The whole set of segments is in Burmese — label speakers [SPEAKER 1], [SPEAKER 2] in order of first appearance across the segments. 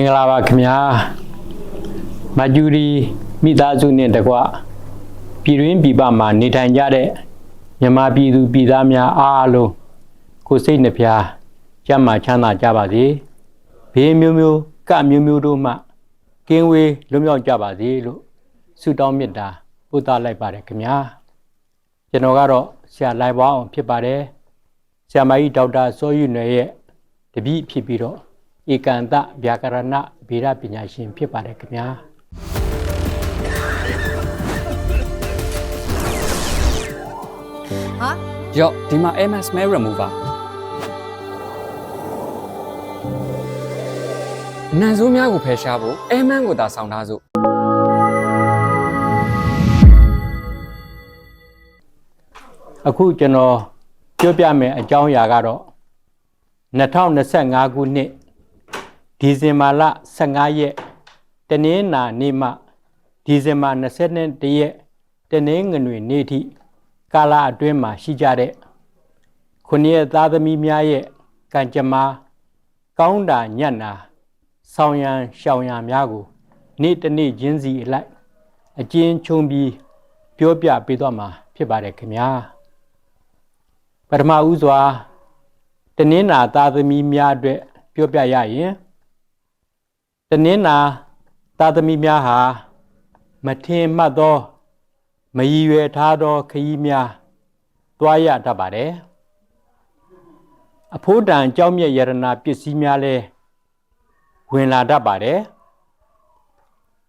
[SPEAKER 1] င်္ဂလာပါခင်ဗျာမဂျူရီမိသားစုနဲ့တကွပြည်တွင်းပြည်ပမှာနေထိုင်ကြတဲ့မြန်မာပြည်သူပြည်သားများအားလုံးကိုယ်စိတ်နှဖျားကျမ်းမာချမ်းသာကြပါစေဘေးမျိုးမျိုးကမျိုးမျိုးတို့မှကင်းဝေးလွတ်မြောက်ကြပါစေလို့ဆုတောင်းမေတ္တာပို့သလိုက်ပါတယ်ခင်ဗျာကျွန်တော်ကတော့ဆရာလိုက်ပါအောင်ဖြစ်ပါတယ်ဆရာမကြီးဒေါက်တာစောယူနယ်ရဲ့တပည့်ဖြစ်ပြီးတော့ ဧကန်တဗျာကရဏဗေဒပညာရှင်ဖြစ်ပါတယ်ခင်ဗျာ
[SPEAKER 2] ဟာ
[SPEAKER 3] ရော့ဒီမှာ MS Mail Remover နန်ဆိုးများကိုဖယ်ရှားဖို့ Airman ကိုသာဆောင်းထားစို့
[SPEAKER 1] အခုကျွန်တော်ပြောပြမယ်အကြောင်းအရာကတော့2025ခုနှစ် ဒီဇင်ဘာလ15ရက်တနင်္လာနေ့မှဒီဇင်ဘာ22ရက်တနင်္ဂနွေနေ့ထိကာလအတွင်းမှာရှိကြတဲ့ခုနှစ်ရက်သားသမီးများရဲ့ကံကြမ္မာကောင်းတာညံ့တာဆောင်ရန်ရှောင်ရန်များကို နေ့တစ်နေ့ချင်းစီအလိုက်အကျဉ်းချုံပြီးပြောပြပေးတော့မှာဖြစ်ပါတယ်ခင်ဗျာပထမဦးစွာတနင်္လာသားသမီးများအတွက်ပြောပြရရင် တနင်္လာသားသမီးများဟာမထင်မှတ်သောမရည်ရွယ်ထားသောခရီးများတွားရတတ်ပါတယ်အဖိုးတန်ကြောင်းမြတ်ယရနာပစ္စည်းများလဲဝင်လာတတ်ပါတယ်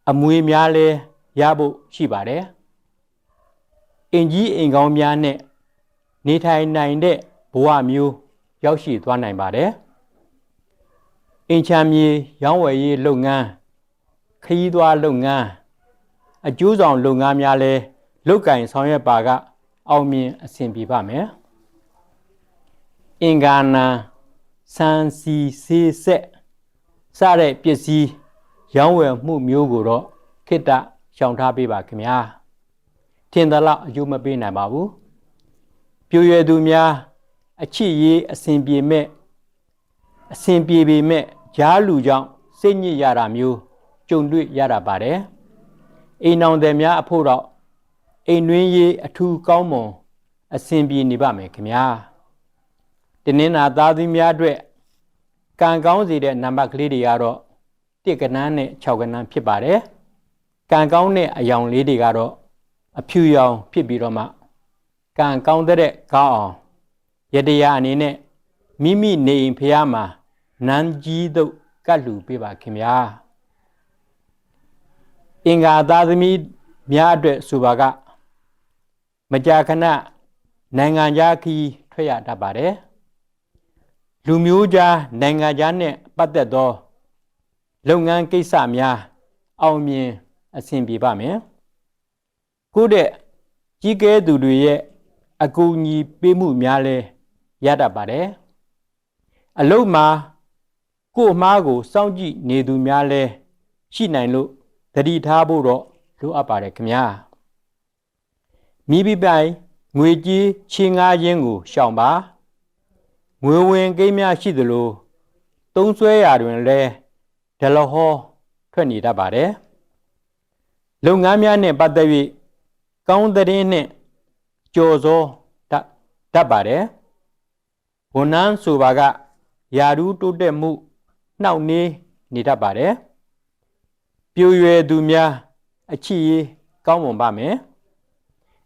[SPEAKER 1] အမွေများလဲရဖို့ရှိပါတယ်အင်ကြီးအင်ကောင်းများနဲ့နေထိုင်နိုင်တဲ့ဘဝမျိုးရောက်ရှိသွားနိုင်ပါတယ်။ အင်ချမ်းမြေရောင်းဝယ်ရေးလုပ်ငန်းခရီးသွားလုပ်ငန်းအကျိုးဆောင်လုပ်ငန်းများလည်းလုပ်ကင်ဆောင်ရွက်ပါက အောင်မြင်အဆင်ပြေပါမယ်။အင်္ဂါနာစံစီစေးဆက်စတဲ့ပစ္စည်းရောင်းဝယ်မှုမျိုးကိုတော့ခိတ္တရှောင်ထားပေးပါခင်ဗျာ။ထင်သလောက်အကျိုးမပေးနိုင်ပါဘူး။ပြိုရွယ်သူများအချစ်ရေးအစဉ်ပြေမဲ့အစဉ်ပြေပေမဲ့ ဂျားလူကြောင့်စိတ်ညစ်ရတာမျိုးကြုံတွေ့ရတာပါတယ်အိမ်အောင်တယ်များအဖို့တော့အိမ်တွင်းရေးအထူးကောင်းမွန်အစဉ်ပြေနေပါမယ်ခင်ဗျာတင်းနှင်းနာသားသမီးများအတွက်ကံကောင်းစေတဲ့နံပါတ်ကလေးတွေကတော့တစ်ကနန်းနဲ့6ကနန်းဖြစ်ပါတယ်ကံကောင်းတဲ့အယောင်လေးတွေကတော့အဖြူရောင်ဖြစ်ပြီးတော့မှကံကောင်းတဲ့ကောင်းအောင်ယတရားအနေနဲ့မိမိနေအိမ်ဖျားမှာ နန်းကြီးတို့ကတ်လူပေးပါခင်ဗျာအင်္ဂါသားသမီးများအတွက်ဆိုပါက မကြာခဏနိုင်ငံခြားခီးထွက်ရတတ်ပါတယ်လူမျိုးကြားနိုင်ငံခြားနဲ့ပတ်သက်သော လုပ်ငန်းကိစ္စများအောင်မြင်အဆင်ပြေပါမယ်ကိုယ့်တဲ့ကြီးကဲသူတွေရဲ့အကူအညီပေးမှုများလဲရတတ်ပါတယ်အလုတ်မှာ ကို့အမားကိုစောင့်ကြည့်နေသူများလဲရှိနိုင်လို့သတိထားဖို့တော့လိုအပ်ပါတယ်ခင်ဗျာမိဘပိုင်ငွေကြေးချင်းငားခြင်းကိုရှောင်ပါငွေဝင်ကိန်းများရှိသလိုသုံးဆွဲရာတွင်လဲဒလဟောထွက်နေတတ်ပါတယ်လုပ်ငန်းများနဲ့ပတ်သက်၍ကောင်းတဲ့နဲ့ကြော်စောတတ်တတ်ပါတယ်ဝန်နန်းဆိုပါကယာရုတိုးတက်မှု နှောက်နှေးနေတတ်ပါတယ်ပြိုရွယ်သူများအချစ်ရေးကောင်းမွန်ပါမယ်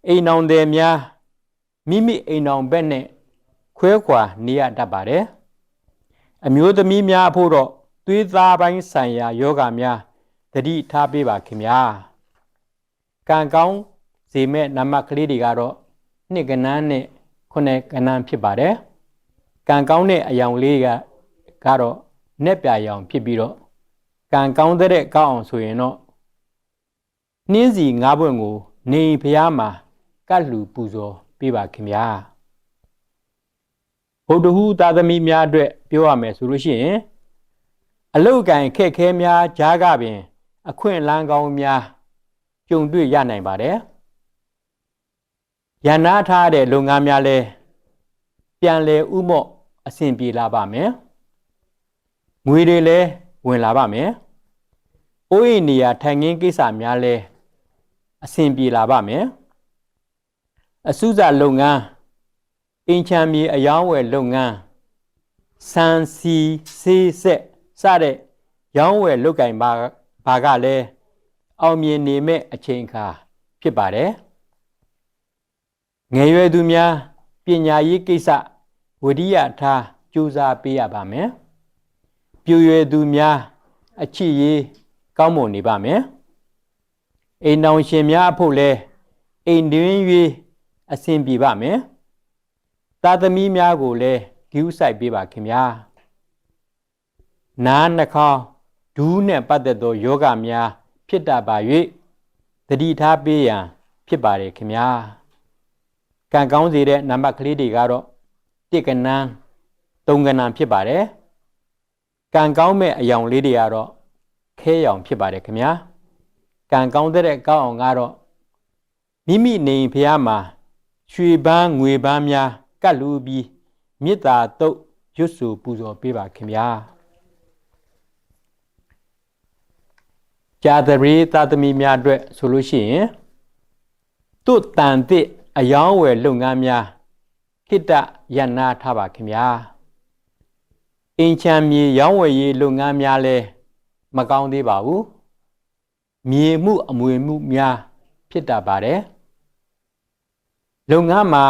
[SPEAKER 1] အိမ်အောင်တယ်များမိမိအိမ်အောင်ဘက်နဲ့ခွဲခွာနေရတတ်ပါတယ်အမျိုးသမီးများအဖို့တော့သွေးသားပိုင်းဆိုင်ရာယောဂများတတိထားပေးပါခင်ဗျာကံကောင်းစေမဲ့နံပါတ်ကလေးတွေကတော့နှစ်ကနန်းနဲ့ခုနှစ်ကနန်းဖြစ်ပါတယ်ကံကောင်းတဲ့အယောင်လေးကကတော့ နက်ပြရောင်ဖြစ်ပြီးတော့ကံကောင်းတဲ့ကောင်းအောင်ဆိုရင်တော့နှင်းစီငါးပွင့်ကို နေဖျားမှာကတ်လူပူဇော်ပေးပါခင်ဗျာဗုဒ္ဓဟူသာသမီများအတွက်ပြောရမယ်ဆိုလို့ရှိရင်အလုတ်ကင်ခက်ခဲများကြားကပင် အခွင့်အလန်းကောင်းများကြုံတွေ့ရနိုင်ပါတယ်ရန်နာထားတဲ့လုပ်ငန်းများလဲပြန်လဲဥမော့အဆင်ပြေလာပါမယ် ငွေတွေလဲဝင်လာပါမယ်။အိုးအိမ်နေရာထိုင်ခင်းကိစ္စများလဲအဆင်ပြေလာပါမယ်။အစုစာလုပ်ငန်းအင်ချမ်းမြေအယောင်းဝယ်လုပ်ငန်းစံစီဆေးဆက်စတဲ့ရောင်းဝယ်လုပ်ကင်ပါဘာကလည်းအောင်မြင်နေမဲ့အချိန်အခါဖြစ်ပါတယ်ငယ်ရွယ်သူများပညာရေးကိစ္စဝိရိယထားကြိုးစားပေးရပါမယ် ပြူရွယ်သူများအချစ်ရေးကောင်းမွန်နေပါမယ်အိမ်တော်ရှင်များအဖို့လဲအိမ်တွင်း၍အဆင်ပြေပါမယ်သားသမီးများကိုလည်းဂရုစိုက်ပေးပါခင်ဗျာနားနှာခေါင်းဒူးနဲ့ပတ်သက်သောယောဂများဖြစ်တတ်ပါ၍တတိထားပေးရန်ဖြစ်ပါတယ်ခင်ဗျာကံကောင်းစေတဲ့နံပါတ်ကလေးတွေကတော့တစ်ကနန်းသုံးကနန်းဖြစ်ပါတယ် ကံကောင်းမဲ့အယောင်လေးတွေကတော့ခဲရောင်ဖြစ်ပါတယ်ခင်ဗျာကံကောင်းတဲ့ကောင်းအောင်ကတော့မိမိနေဖျားမှာရွှေပန်းငွေပန်းများကတ်လူပြီးမေတ္တာတုတ်ရွတ်စုပူဇော်ပေးပါခင်ဗျာဂျာတရီသာသမီများအတွက်ဆိုလို့ရှိရင်တုတ်တန်တဲ့အယောင်းဝယ်လုပ်ငန်းများခိတ္တရဏထားပါခင်ဗျာ အင်ချမ်းမြေရောင်းဝယ်ရေးလုပ်ငန်းများလဲမကောင်းသေးပါဘူးမြေမှုအမွေမှုများဖြစ်တတ်ပါတယ်လုပ်ငန်းမှာ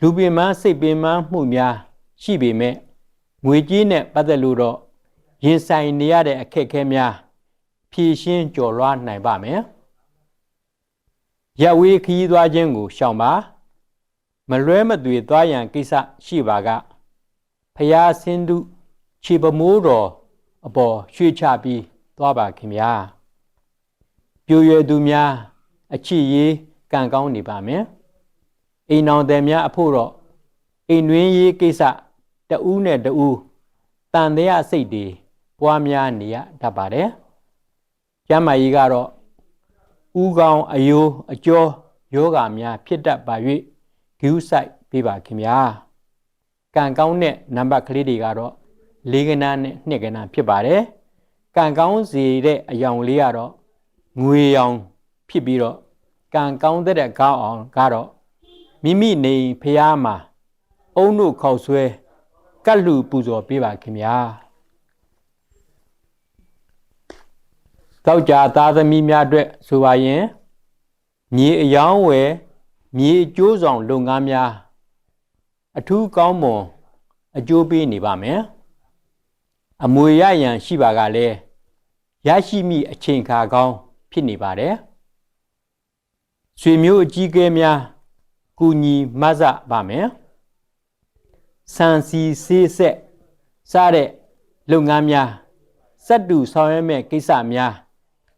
[SPEAKER 1] လူပင်မစိတ်ပင်မမှုများရှိပေမဲ့ငွေကြေးနဲ့ပတ်သက်လို့တော့ရင်ဆိုင်နေရတဲ့အခက်အခဲများဖြည့်ရှင်းကျော်လွှားနိုင်ပါမယ်ရက်ဝေးခီးသွားခြင်းကိုရှောင်ပါမလွဲမသွေသွားရန်ကိစ္စရှိပါကဖျားဆင်းတု ခြေပမိုးတော်အပေါ်ရွှေ့ချပြီးသွားပါခင်ဗျာပြိုရွယ်သူများအချစ်ရေးကံကောင်းနေပါမယ်အိမ်အောင်တယ်များအဖို့တော့အိမ်တွင်းရေးကိစ္စတဦးနဲ့တဦးတန်တဲ့စိတ်တွေပွားများနေရတတ်ပါတယ်ကျမ်းမာရေးကတော့ဥကောင်းအယိုးအကျော်ယောဂများဖြစ်တတ်ပါ၍ဂရုစိုက်ပေးပါခင်ဗျာကံကောင်းတဲ့နံပါတ်ကလေးတွေကတော့ လေးကဏ္ဍနဲ့နှစ်ကဏ္ဍဖြစ်ပါတယ်ကံကောင်းစေတဲ့အယောင်လေးကတော့ငွေရောင်ဖြစ်ပြီးတော့ကံကောင်းတဲ့ကောင်းအောင်ကတော့မိမိနေဖျားမှာအုံတို့ခေါက်ဆွဲကတ်လူပူဇော်ပေးပါခင်ဗျာတောက်ကြသားသမီးများအတွက်ဆိုပါရင်မြေအယောင်းဝယ်မြေအကျိုးဆောင်လုပ်ငန်းများအထူးကောင်းမွန်အကျိုးပေးနေပါမယ် အမွေရရန်ရှိပါကလည်းရရှိမိအချိန်ခါကောင်းဖြစ်နေပါတယ်ဆွေမျိုးအကြီးအကဲများကူညီမဆပါမယ်ဆန်စီဆေးဆက်စတဲ့လုပ်ငန်းများစက်တူဆောင်ရွက်မဲ့ကိစ္စများ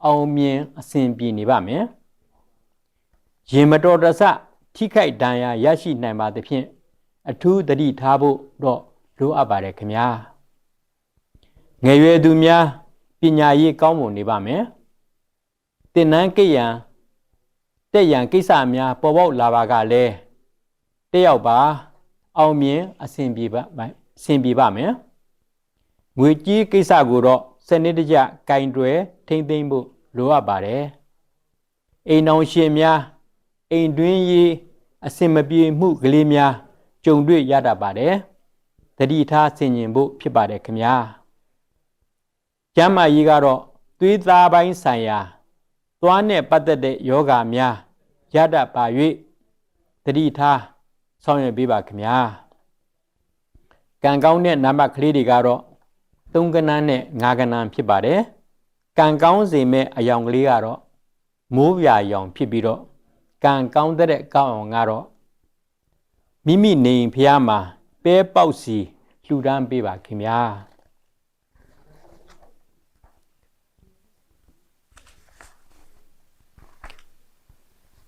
[SPEAKER 1] အောင်မြင်အဆင်ပြေနေပါမယ်ရင်မတော်တဆထိခိုက်ဒဏ်ရာရရှိနိုင်ပါသဖြင့်အထူးသတိထားဖို့တော့လိုအပ်ပါတယ်ခင်ဗျာ ငယ်ရွယ်သူများပညာရေးကောင်းမွန်နေပါမယ်တင်နန်းကိယံတက်ရန်ကိစ္စများပေါ်ပေါက်လာပါကလည်းတက်ရောက်ပါ အောင်မြင်အဆင်ပြေပါအဆင်ပြေပါမယ်ငွေကြီးကိစ္စကိုတော့စနစ်တကျကင်တွယ်ထိမ့်သိမ့်ဖို့လိုအပ်ပါတယ်အိမ်အောင်ရှင်များအိမ်တွင်းရေးအဆင်မပြေမှုကလေးများကြုံတွေ့ရတတ်ပါတယ်တတိထားဆင်ញင်ဖို့ဖြစ်ပါတယ်ခင်ဗျာ ကျမ်းမာရေးကတော့သွေးသားပိုင်းဆိုင်ရာသွားနဲ့ပတ်သက်တဲ့ယောဂများရတတ်ပါ၍တတိထားဆောင်ရွက်ပေးပါခင်ဗျာကံကောင်းတဲ့နံပါတ်ကလေးတွေကတော့သုံးကဏ္ဍနဲ့ငါးကဏ္ဍဖြစ်ပါတယ်ကံကောင်းစေမဲ့အယောင်ကလေးကတော့မိုးပြာရောင်ဖြစ်ပြီးတော့ကံကောင်းတဲ့ကောင်းအောင်ကတော့မိမိနေရင်ဖះမှာပဲပေါက်စီလှူဒန်းပေးပါခင်ဗျာ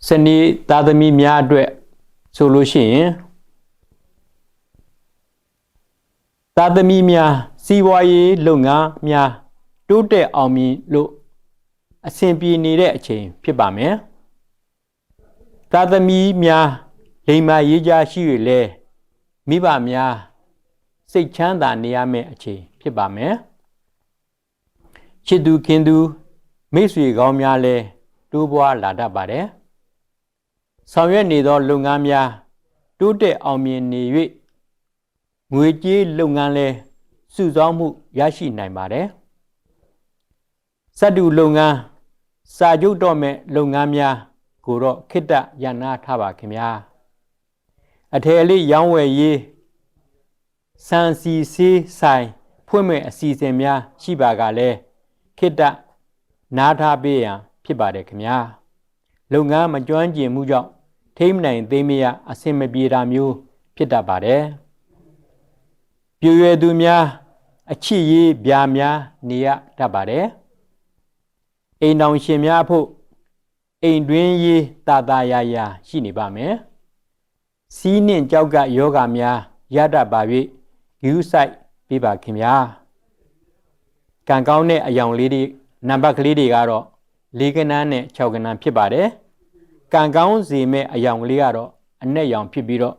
[SPEAKER 1] စနေသားသမီးများအတွက်ဆိုလို့ရှိရင်သားသမီးများစီးပွားရေးလုပ်ငန်းများတိုးတက်အောင်မြင်လို့အဆင်ပြေနေတဲ့အချိန်ဖြစ်ပါမယ်သားသမီးများလိမ္မာရေးကြရှိရလေမိဘများစိတ်ချမ်းသာနေရမယ့်အချိန်ဖြစ်ပါမယ်ချစ်သူခင်သူမိတ်ဆွေကောင်းများလည်းတိုးပွားလာတတ်ပါတယ် ဆောင်ရွက်နေသောလုပ်ငန်းများတိုးတက်အောင်မြင်နေ၍ငွေကြေးလုပ်ငန်းလည်းစုဆောင်းမှုရရှိနိုင်ပါတယ်စက်တူလုပ်ငန်းစာချုပ်တော့မဲ့လုပ်ငန်းများကိုတော့ခိတ္တရန်နာထားပါခင်ဗျာအထည်အလေးရောင်းဝယ်ရေးစံစီစေးဆိုင်ဖွင့်မဲ့အစီအစဉ်များရှိပါကလည်းခိတ္တနားထားပေးရန်ဖြစ်ပါတယ်ခင်ဗျာလုပ်ငန်းမကျွမ်းကျင်မှုကြောင့် ထိမ့်နိုင်သိမ်းမရအဆင်မပြေတာမျိုး ဖြစ်တတ်ပါတယ်ပြွေရွယ်သူများ အချစ်ရေးဗျာများနေရတတ်ပါတယ်အိမ်တော်ရှင်များဖို့အိမ်တွင်းရေးတာတာယာယာရှိနေပါမယ်စီးနှင့်ကြောက်ကယောဂများရတတ်ပါ၍ယူဆိုင်ပြပါခင်ဗျာကံကောင်းတဲ့အယောင်လေးတွေနံပါတ်ကလေးတွေကတော့လေးကနန်းနဲ့6ကနန်းဖြစ်ပါတယ် ကံကောင်းစေမဲ့အယောင်လေးကတော့အနက်ရောင်ဖြစ်ပြီးတော့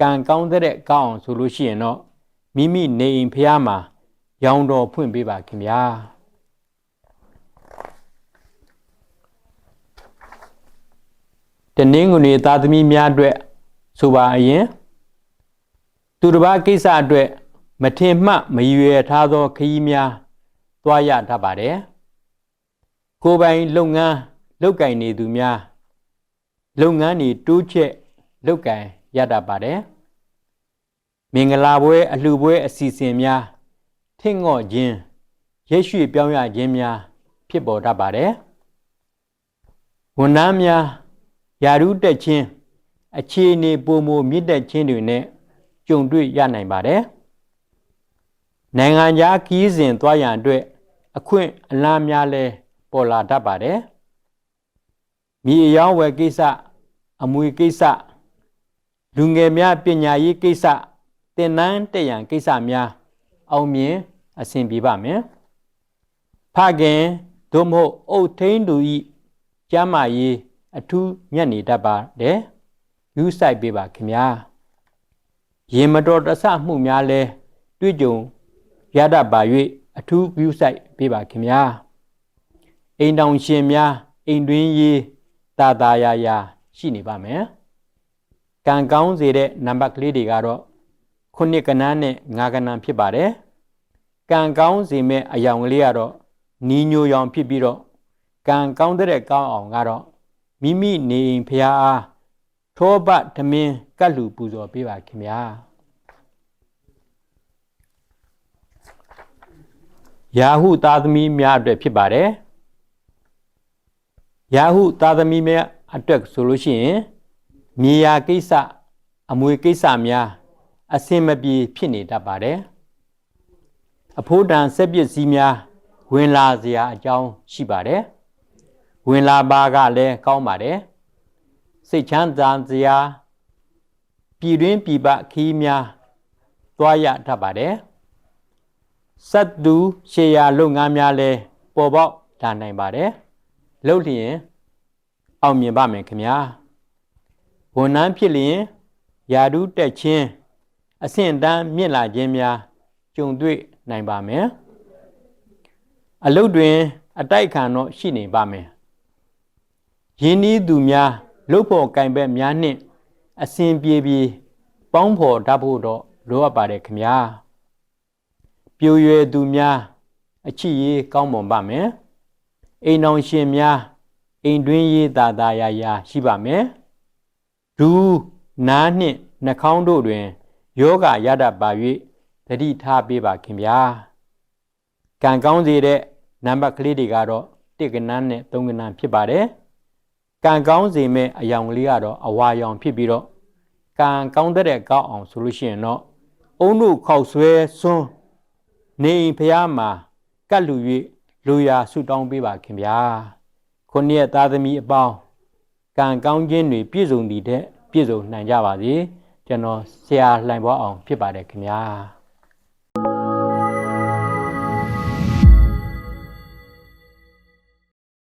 [SPEAKER 1] ကံကောင်းတဲ့ကောင်းအောင်ဆိုလို့ရှိရင်တော့မိမိနေအိမ်ဖျားမှာရောင်တော်ဖွင့်ပေးပါခင်ဗျာတနင်္ဂနွေသားသမီးများအတွက်ဆိုပါအရင်သူတစ်ပါးကိစ္စအတွက်မထင်မှတ်မရွယ်ထားသောခရီးများသွားရတတ်ပါတယ်ကိုယ်ပိုင်လုပ်ငန်းလုပ်ကင်နေသူများ လုပ်ငန်းတွေတိုးချက်လုပ်ကင်ရတတ်ပါတယ်မင်္ဂလာပွဲအလှပွဲအစီအစဉ်များထင့်ငော့ခြင်းရက်ရွှေ့ပြောင်းရခြင်းများဖြစ်ပေါ်တတ်ပါတယ်ဝန်ထမ်းများယာရုတက်ခြင်းအခြေအနေပုံမမြင့်တက်ခြင်းတွေနဲ့ကြုံတွေ့ရနိုင်ပါတယ်နိုင်ငံခြားခီးစဉ်သွားရန်အတွက်အခွင့်အလမ်းများလဲပေါ်လာတတ်ပါတယ် မြေအယောင်းဝယ်ကိစ္စအမွေကိစ္စလူငယ်များပညာရေးကိစ္စသင်တန်းတက်ရန်ကိစ္စများအောင်မြင်အဆင်ပြေပါမယ်ဖခင်သို့မဟုတ်အုတ်ထိန်သူဤကျမ်းမာရေးအထူးညံ့နေတတ်ပါတယ်ယူဆိုင်ပေးပါခင်ဗျာရင်မတော်တဆမှုများလဲတွေ့ကြုံရတတ်ပါ၍အထူးယူဆိုင်ပေးပါခင်ဗျာအိမ်တောင်ရှင်များအိမ်တွင်းရေး တာတာယာယာရှိနေပါမယ်ကံကောင်းစေတဲ့နံပါတ်ကလေးတွေကတော့ခုနှစ်ကနန်းနဲ့ငါးကနန်းဖြစ်ပါတယ်ကံကောင်းစေမဲ့အယောင်ကလေးကတော့နီညိုရောင်ဖြစ်ပြီးတော့ကံကောင်းတဲ့ကောင်းအောင်ကတော့မိမိနေအိမ်ဖျားအားထောပသမင်းကတ်လူပူဇော်ပေးပါခင်ဗျာယာဟုသားသမီးများအတွက်ဖြစ်ပါတယ် ယာဟုသားသမီးများအတွက်ဆိုလို့ရှိရင်မြေယာကိစ္စအမွေကိစ္စများအစင်မပြေဖြစ်နေတတ်ပါတယ်အဖို့တန်ဆက်ပစ္စည်းများဝင်လာစရာအကြောင်းရှိပါတယ်ဝင်လာပါကလည်းကောင်းပါတယ်စိတ်ချမ်းသာစရာပြည်တွင်းပြည်ပခီးများသွားရတတ်ပါတယ်စက်သူရှေယာလုပ်ငန်းများလည်းပေါ်ပေါက်လာနိုင်ပါတယ် လုပ်လျင်အောင်မြင်ပါမယ်ခင်ဗျာဝန်ထမ်းဖြစ်လျင်ယာဒုတက်ချင်းအဆင့်တန်းမြင့်လာခြင်းများကြုံတွေ့နိုင်ပါမယ်အလုတ်တွင် အတိုက်ခံတော့ရှိနေပါမယ်ယင်းဤသူများလုတ်ဖို့ကင်ဘက်များနှင့်အစဉ်ပြေပြေပေါင်းဖော်တတ်ဖို့တော့လိုအပ်ပါတယ်ခင်ဗျာပြိုရွယ်သူများအချစ်ရေးကောင်းမွန်ပါမယ် အိမ်တော်ရှင်များအိမ်တွင်းရေးသာသာယာယာရှိပါမယ်ဒူးနားနှင့်နှာခေါင်းတို့တွင်ယောဂရတတ်ပါ၍တတိထားပေးပါခင်ဗျာကံကောင်းစေတဲ့နံပါတ်ကလေးတွေကတော့တစ်ကနန်းနဲ့သုံးကနန်းဖြစ်ပါတယ်ကံကောင်းစေမဲ့အယောင်ကလေးကတော့အဝါရောင်ဖြစ်ပြီးတော့ကံကောင်းတဲ့ကောက်အောင်ဆိုလို့ရှိရင်တော့အုံတို့ခောက်ဆွဲစွန်းနေအိမ်ဖျားမှာကတ်လူ၍ လူရာဆုတောင်းပေးပါခင်ဗျာခုနှစ်ရက်သားသမီးအပေါင်းကံကောင်းခြင်းတွေပြည့်စုံတည်တဲ့ပြည့်စုံနိုင်ကြပါစေကျွန်တော်ဆရာလှိုင်ဘောအောင်ဖြစ်ပါတယ်ခင်ဗျာ